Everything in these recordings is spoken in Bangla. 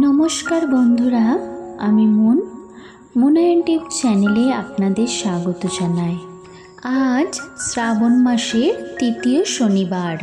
নমস্কার বন্ধুরা, আমি মন। মুনায়ন টিপ চ্যানেলে আপনাদের স্বাগত জানাই। আজ শ্রাবণ মাসের তৃতীয় শনিবার।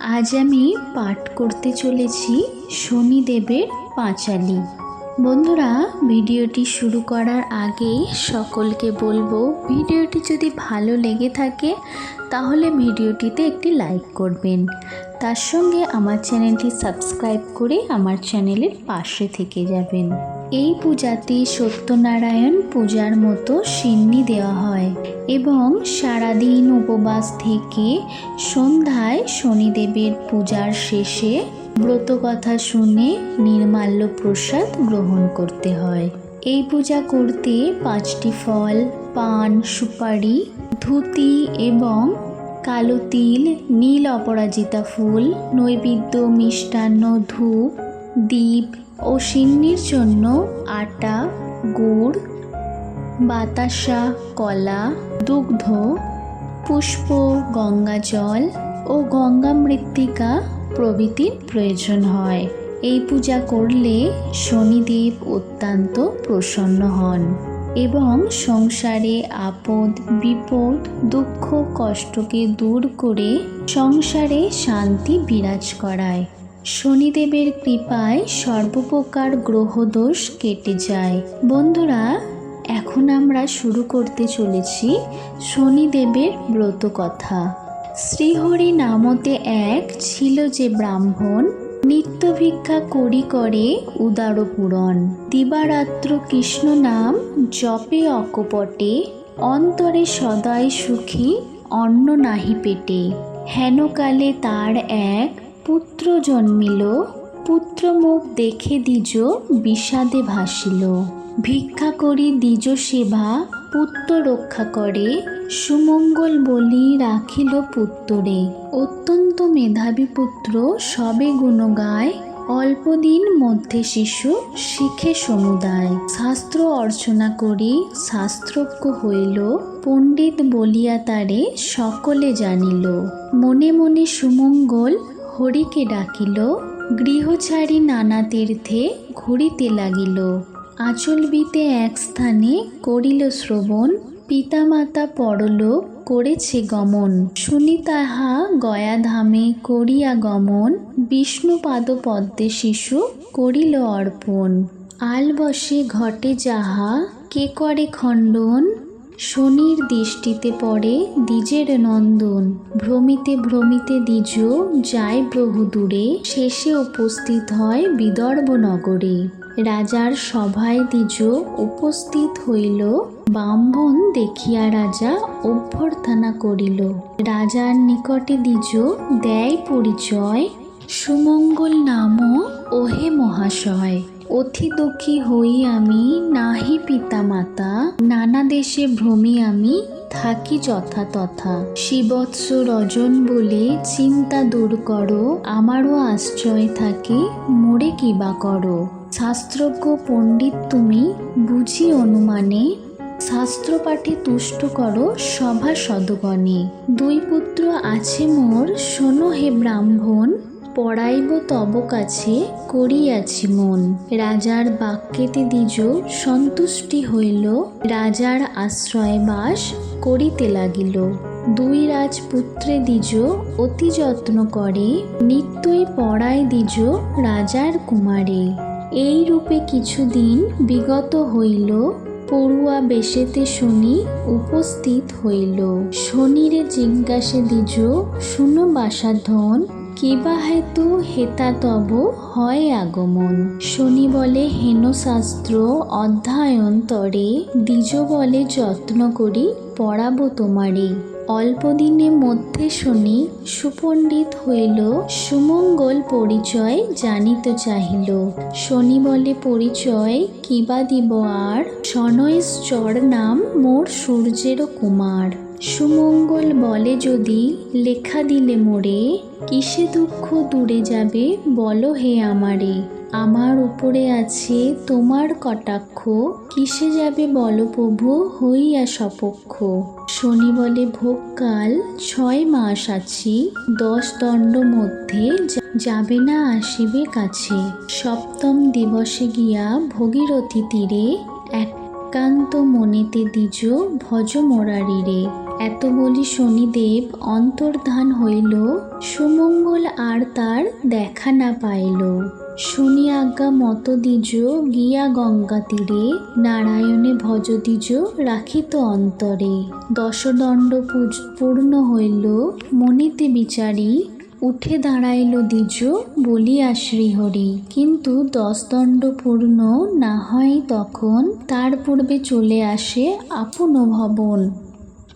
আজ আমি পাঠ করতে চলেছি শনিদেবের পাঁচালি। বন্ধুরা, ভিডিওটি শুরু করার আগে সকলকে বলব, ভিডিওটি যদি ভালো লেগে থাকে, তাহলে ভিডিওটিতে একটি লাইক করবেন। তার সঙ্গে আমার চ্যানেলটি সাবস্ক্রাইব করে আমার চ্যানেলের পাশে থেকে যাবেন। এই পূজাতে সত্যনারায়ণ পূজার মতো সিন্নি দেওয়া হয় এবং সারাদিন উপবাস থেকে সন্ধ্যায় শনিদেবের পূজার শেষে ব্রত কথা শুনে নির্মাল্য প্রসাদ গ্রহণ করতে হয়। এই পূজা করতে পাঁচটি ফল, পান, সুপারি, ধুতি এবং কালো তিল, নীল অপরাজিতা ফুল, নৈবেদ্য, মিষ্টান্ন, ধূপ দ্বীপ ও সিন্নির জন্য আটা, গুড়, বাতাসা, কলা, দুগ্ধ, পুষ্প, গঙ্গা জল ও গঙ্গা মৃত্তিকা প্রভৃতির প্রয়োজন হয়। এই পূজা করলে শনিদেব অত্যন্ত প্রসন্ন হন এবং সংসারে আপদ, বিপদ, দুঃখ, কষ্টকে দূর করে সংসারে শান্তি বিরাজ করায়। শনিদেবের কৃপায় সর্বপ্রকার গ্রহদোষ কেটে যায়। বন্ধুরা, এখন আমরা শুরু করতে চলেছি শনিদেবের ব্রত কথা শ্রীহরি নামতে এক ছিল যে ব্রাহ্মণ নিত্য ভিক্ষা করি করে উদার পূরণ দিবারাত্র কৃষ্ণ নাম জপে অকপটে, অন্তরে সদাই সুখী, অন্ন নাহি পেটে। হেনকালে তার এক পুত্র জন্মিল পুত্র মুখ দেখে দ্বিজ বিষাদে ভাসিল। ভিক্ষা করি দ্বিজ সেবা, পুত্র রক্ষা করে সুমঙ্গল বলি রাখিল পুত্তরে। অত্যন্ত মেধাবী পুত্র, সবে গুণ গায় অল্পদিন মধ্যে শিশু, শিখে সমুদায়। শাস্ত্র অর্চনা করি, শাস্ত্রজ্ঞ হইল, পণ্ডিত বলিয়া তারে সকলে জানিল। মনে মনে সুমঙ্গল হরিকে ডাকিল, গৃহচারী নানা তীর্থে ঘুরিতে লাগিল। আঁচলবিতে এক স্থানে করিল শ্রবণ পিতামাতা পরলোক করেছে গমন। শুনি তাহা গয়াধামে করিয়া গমন বিষ্ণুপাদ পদ্মে শিশু করিল অর্পণ। আল বসে ঘটে যাহা, কে করে খণ্ডন? শনির দৃষ্টিতে পড়ে দ্বিজের নন্দন। ভ্রমিতে ভ্রমিতে দ্বিজ, যায় বহু দূরে, শেষে উপস্থিত হয় বিদর্ভ নগরে রাজার সভায় দ্বিজ উপস্থিত হইল। ব্রাহ্মণ দেখিয়া রাজা অভ্যর্থনা করিল। রাজার নিকটে দ্বিজ দেয় পরিচয়। সুমঙ্গল নাম ওহে মহাশয়। অতি দুঃখী হই আমি, নাহি পিতা মাতা নানা দেশে ভ্রমি আমি, থাকি যথা তথা শিবৎস রজন বলে চিন্তা দূর করো। আমারও আশ্রয় থাকে, মোরে কিবা করো। শাস্ত্রজ্ঞ পণ্ডিত তুমি বুঝি অনুমানে শাস্ত্র পাঠে তুষ্ট করো সভা সদগণে। দুই পুত্র আছে মোর, শোনো হে ব্রাহ্মণ, পড়াইব তব কাছে, করিয়াছি মন। রাজার বাক্যেতে দ্বিজ, সন্তুষ্টি হইল, রাজার আশ্রয় বাস করিতে লাগিল। দুই রাজপুত্রে দ্বিজ, অতি যত্ন করে, নিত্যই পড়ায় দ্বিজ রাজার কুমারে। এই রূপে কিছুদিন বিগত হইল, পড়ুয়া বেশেতে শুনি উপস্থিত হইল। শনিরে জিজ্ঞাসে দ্বিজ, শুনো বাসাধন, কিবা হেতু হেতা তব হয় আগমন? শনি বলে, হেন শাস্ত্র অধ্যয়ন তরে দ্বিজ বলে যত্ন করি, পড়াবো তোমারে। অল্পদিনে মধ্যে শুনি সুপণ্ডিত হইল সুমঙ্গল পরিচয় জানিতে চাহিল। শনি বলে পরিচয় কিবা দিব আর? সনয়শ্চর নাম মোর সূর্যের কুমার। সুমঙ্গল বলে যদি লেখা দিলে মোরে, কিসে দুঃখ দূরে যাবে বলো হে আমারে। আমার উপরে আছে তোমার কটাক্ষ, কিসে যাবে বলো প্রভু, হইয়া সপক্ষ। শনি বলে ভোগকাল ছয় মাস আছি, দশ দণ্ড মধ্যে যাবে না আসিবে কাছে। সপ্তম দিবসে গিয়া ভগীরথী তীরে একান্ত মনেতে দ্বিজ ভজ মোরারিরে। এত বলি শনিদেব অন্তর্ধান হইল, সুমঙ্গল আর তার দেখা না পাইল। শনি আজ্ঞা মত দ্বিজ গিয়া গঙ্গা তীরে নারায়ণে ভজ দ্বিজ রাখিত অন্তরে। দশদণ্ড পূর্ণ হইল, মনেতে বিচারি, উঠে দাঁড়াইল দ্বিজ বলিয়া শ্রীহরি। কিন্তু দশদণ্ড পূর্ণ না হয় তখন তার পূর্বে চলে আসে আপন ভবন।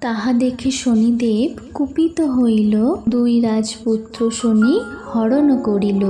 তাহা দেখে শনিদেব কুপিত হইল, দুই রাজপুত্র শনি হরণ করিল।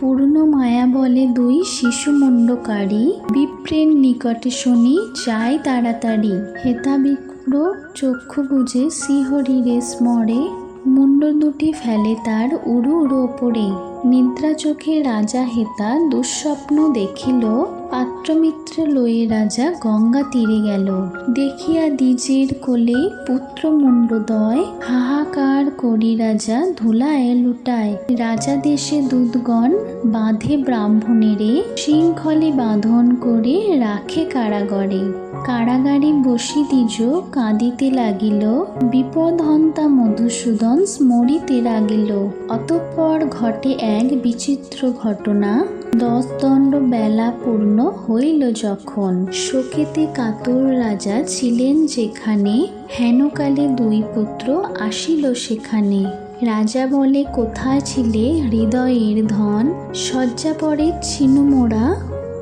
পূর্ণ মায়া বলে দুই শিশুমণ্ডকারী বিপ্রের নিকটে শুনি চাই তাড়াতাড়ি। হেতা বিক্র চক্ষু বুঝে শ্রীহরিরে স্মরে মুন্ড দুটি ফেলে তার উড়ু উড়ো ওপরে। নিদ্রা চোখে রাজা হেতা দুঃস্বপ্ন দেখিল পাত্রমিত্র লয়ে রাজা গঙ্গা তীরে গেল। দেখিয়া দ্বিজের কোলে পুত্র মুন্ডদয় হাহাকার করি রাজা ধুলায় লুটায়। রাজা দেশে দুধগণ বাঁধে ব্রাহ্মণেরে, শৃঙ্খলে বাঁধন করে রাখে কারাগরে। কারাগারে বসি দ্বিজ কাঁদিতে লাগিল, বিপদহন্তা মধুসূদন স্মরিতে লাগিল অতঃপর ঘটে এক বিচিত্র ঘটনা। দশ দণ্ড বেলা পূর্ণ হইল যখন শোকেতে কাতর রাজা ছিলেন যেখানে হেনকালে দুই পুত্র আসিল সেখানে। রাজা বলে, কোথায় ছিলে হৃদয়ের ধন? শয্যা পরে ছিনুমোড়া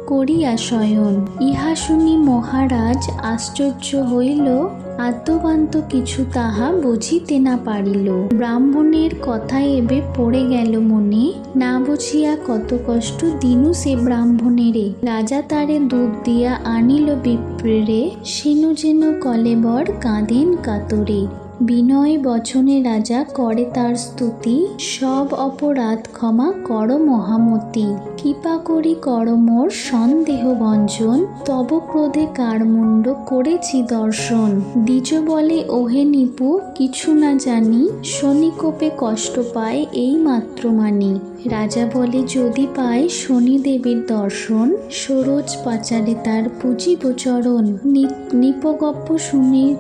করিয়া শয়ন। ইহা শুনি মহারাজ আশ্চর্য হইল আদ্যবান্ত কিছু তাহা বুঝিতে না পারিল। ব্রাহ্মণের কথা এবে পড়ে গেল মনে। না বুঝিয়া কত কষ্ট দিনু সে ব্রাহ্মণেরে। রাজা তারে দুধ দিয়া আনিল বিপ্রেরে। সেনু যেন কলেবর কাঁদেন কাতরে। বিনয় বচনে রাজা করে তার স্তুতি, সব অপরাধ ক্ষমা কর মহামতি, কৃপা করি কর মোর সন্দেহ ভঞ্জন তব ক্রোধে কার মুন্ড করেছি দর্শন। দ্বিজ বলে, ওহে নিপু, কিছু না জানি, শনিকোপে কষ্ট পায় এই মাত্র মানি। রাজা বলে, যদি পায় শনিদেবের দর্শন, সরোজ পাচারে তার পুজিব চরণ। নিপগপ্প শুনে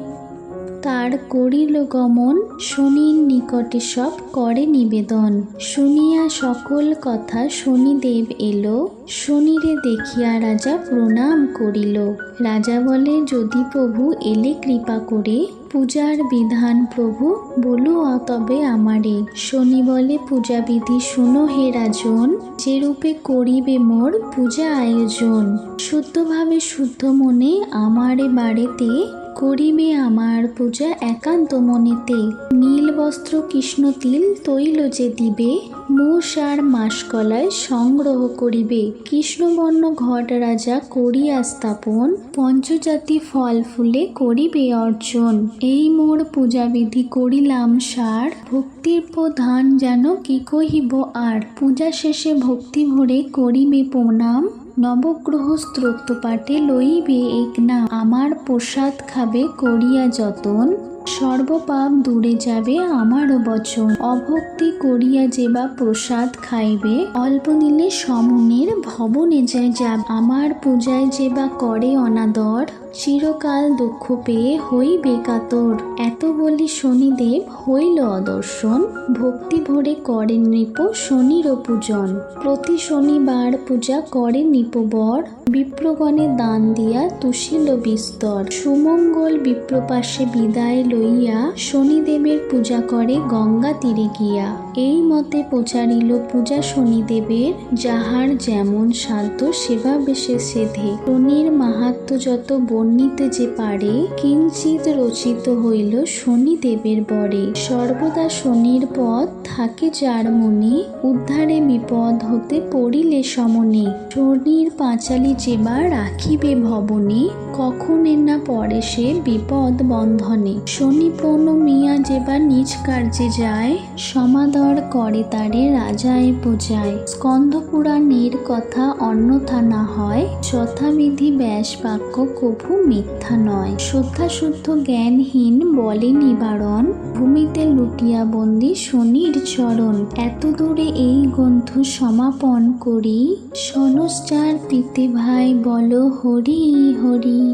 তার করিল গমন শনির নিকটে সব করে নিবেদন। শুনিয়া সকল কথা শনিদেব এলো, শনিরে দেখিয়া রাজা প্রণাম করিল। রাজা বলে, যদি প্রভু এলে কৃপা করে, পূজার বিধান প্রভু বলো তবে আমারে। শনি বলে পূজা বিধি শুনো হে রাজন যে রূপে করিবে মোর পূজা আয়োজন। শুদ্ধভাবে শুদ্ধ মনে আমারে বাড়িতে করিবে আমার পূজা একান্ত মনেতে। নীল বস্ত্র কৃষ্ণ তিল তৈল যে দিবে, মোষ আর মাসকলায় সংগ্রহ করিবে। কৃষ্ণবর্ণ ঘট রাজা করিয়া স্থাপন, পঞ্চজাতি ফল ফুলে করিবে অর্জন। এই মোর পূজাবিধি করিলাম সার, ভক্তির প্রধান যেন কি কহিব আর। পূজা শেষে ভক্তি ভরে করিবে প্রণাম। নবগ্রহ স্তোত্র পাঠে লইবে এক না। আমার প্রসাদ খাবে করিয়া যতন, সর্বপাপ দূরে যাবে আমারও বচন। অভক্তি করিয়া যে বা প্রসাদ খাইবে অল্প নিলে সমনের ভবনে যায় যাব। আমার পূজায় যে বা করে অনাদর চিরকাল দুঃখ পেয়ে হইবে কাতর। এত বলি শনিদেব হইল অদর্শন, ভক্তি ভরে করেন নৃপ শনির পূজন। প্রতি শনিবার পূজা করে নিপবর বিপ্রগণে দান দিয়া তুষিল বিস্তর। সুমঙ্গল বিপ্রপাশে বিদায় লইয়া শনিদেবের পূজা করে গঙ্গা তীরে গিয়া। এই মতে প্রচারিল পূজা শনিদেবের, যাহার যেমন সাধ্য সেবা বেশে সেধে শনির মাহাত্ম যত বর্ণিতে যে পারে কিঞ্চিত রচিত হইল শনিদেবের বরে। সর্বদা শনির পথ থাকে যার মনে, উদ্ধারে বিপদ হতে পড়িলে সমনে। শনির পাঁচালি যেবা রাখিবে ভবনে কখনে না পড়ে সে বিপদ বন্ধনে? শনি প্রণ মিয়া যেবা নিজ কার্যে যায়, সমাদর করে তারে রাজায় পূজায়। স্কন্ধ পুরাণের কথা অন্যথা না হয়, যথাবিধি ব্যাস বাক্য কভু মিথ্যা নয়। শ্রদ্ধা শুদ্ধ জ্ঞানহীন বলে নিবারণ, ভূমিতে লুটিয়া বন্দি শনির চরণ। এত দূরে এই গ্রন্থ সমাপন করি সনস্টার পিতে ভাই বলো, হরি হরি।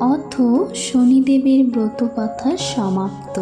অথ শনিদেবের ব্রত কথা সমাপ্ত।